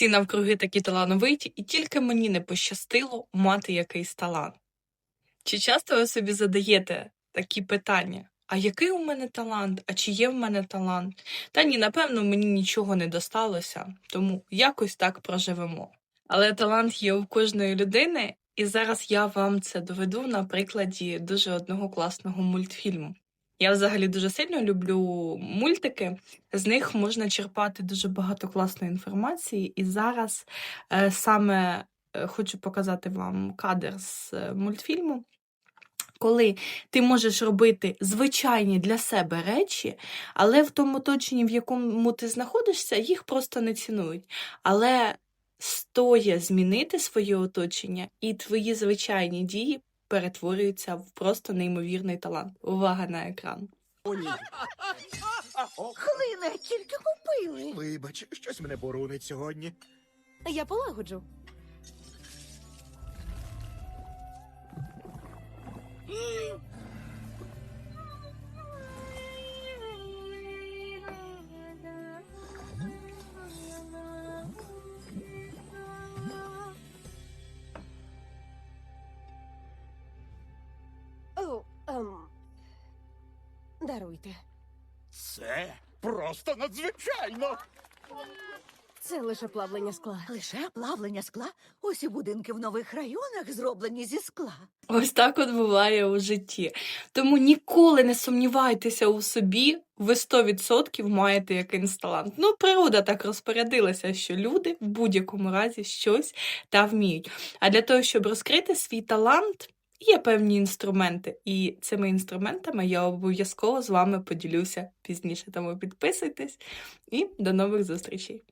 Всі навкруги такі талановиті, і тільки мені не пощастило мати якийсь талант. Чи часто ви собі задаєте такі питання? А який у мене талант? А чи є в мене талант? Та ні, напевно, мені нічого не досталося, тому якось так проживемо. Але талант є у кожної людини, і зараз я вам це доведу на прикладі дуже одного класного мультфільму. Я взагалі дуже сильно люблю мультики, з них можна черпати дуже багато класної інформації, і зараз е, саме е, хочу показати вам кадр з е, мультфільму. Коли ти можеш робити звичайні для себе речі, але в тому оточенні, в якому ти знаходишся, їх просто не цінують. Але стоє змінити своє оточення, і твої звичайні дії перетворюються в просто неймовірний талант. Увага на екран. О, ні. Хлине, тільки купили. Вибач, щось мене боронить сьогодні. Я полагоджу. Даруйте. Це просто надзвичайно. Це лише плавлення скла. Лише плавлення скла. Усі будинки в нових районах зроблені зі скла. Ось так от буває у житті. Тому ніколи не сумнівайтеся у собі, ви 100% маєте якийсь талант. Ну, природа так розпорядилася, що люди в будь-якому разі щось та вміють. А для того, щоб розкрити свій талант, є певні інструменти. І цими інструментами я обов'язково з вами поділюся пізніше. Тому підписуйтесь і до нових зустрічей!